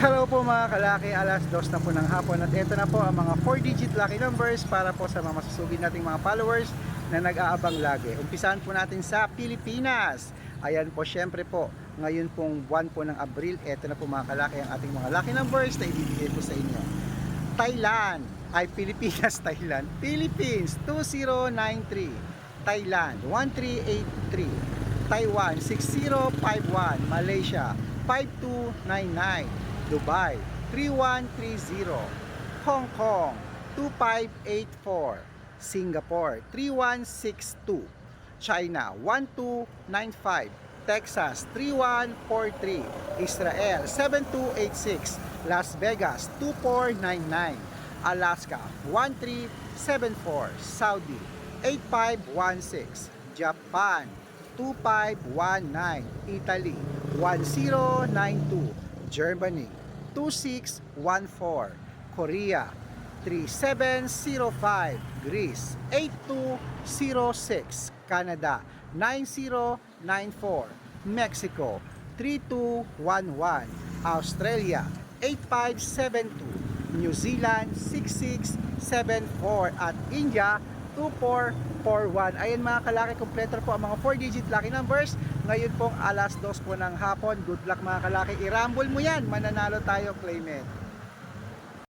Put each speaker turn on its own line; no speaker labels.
Hello po mga kalaki, alas dos na po ng hapon at ito na po ang mga 4-digit lucky numbers para po sa mga masusugid nating mga followers na nag-aabang lagi. Umpisahan po natin sa Pilipinas. Ayan po, syempre po, ngayon pong buwan po ng Abril, ito na po mga kalaki ang ating mga lucky numbers na ibibigay po sa inyo. Thailand, ay Pilipinas, Thailand, Philippines 2093, Thailand 1383, Taiwan 6051, Malaysia 5299, Dubai 3130, Hong Kong 2584, Singapore 3162, China 1295, Texas 3143, Israel 7286, Las Vegas 2499, Alaska 1374, Saudi 8516, Japan 2519, Italy 1092, Germany. 2614, Korea. 3705, Greece. 8206, Canada. 9094, Mexico. 3211, Australia. 8572, New Zealand. 6674 at India 2441. Ayan mga kalaki, kompleto po ang mga 4-digit lucky numbers. Ngayon pong alas 2 po ng hapon. Good luck mga kalaki. I-rumble mo yan. Mananalo tayo, claim it.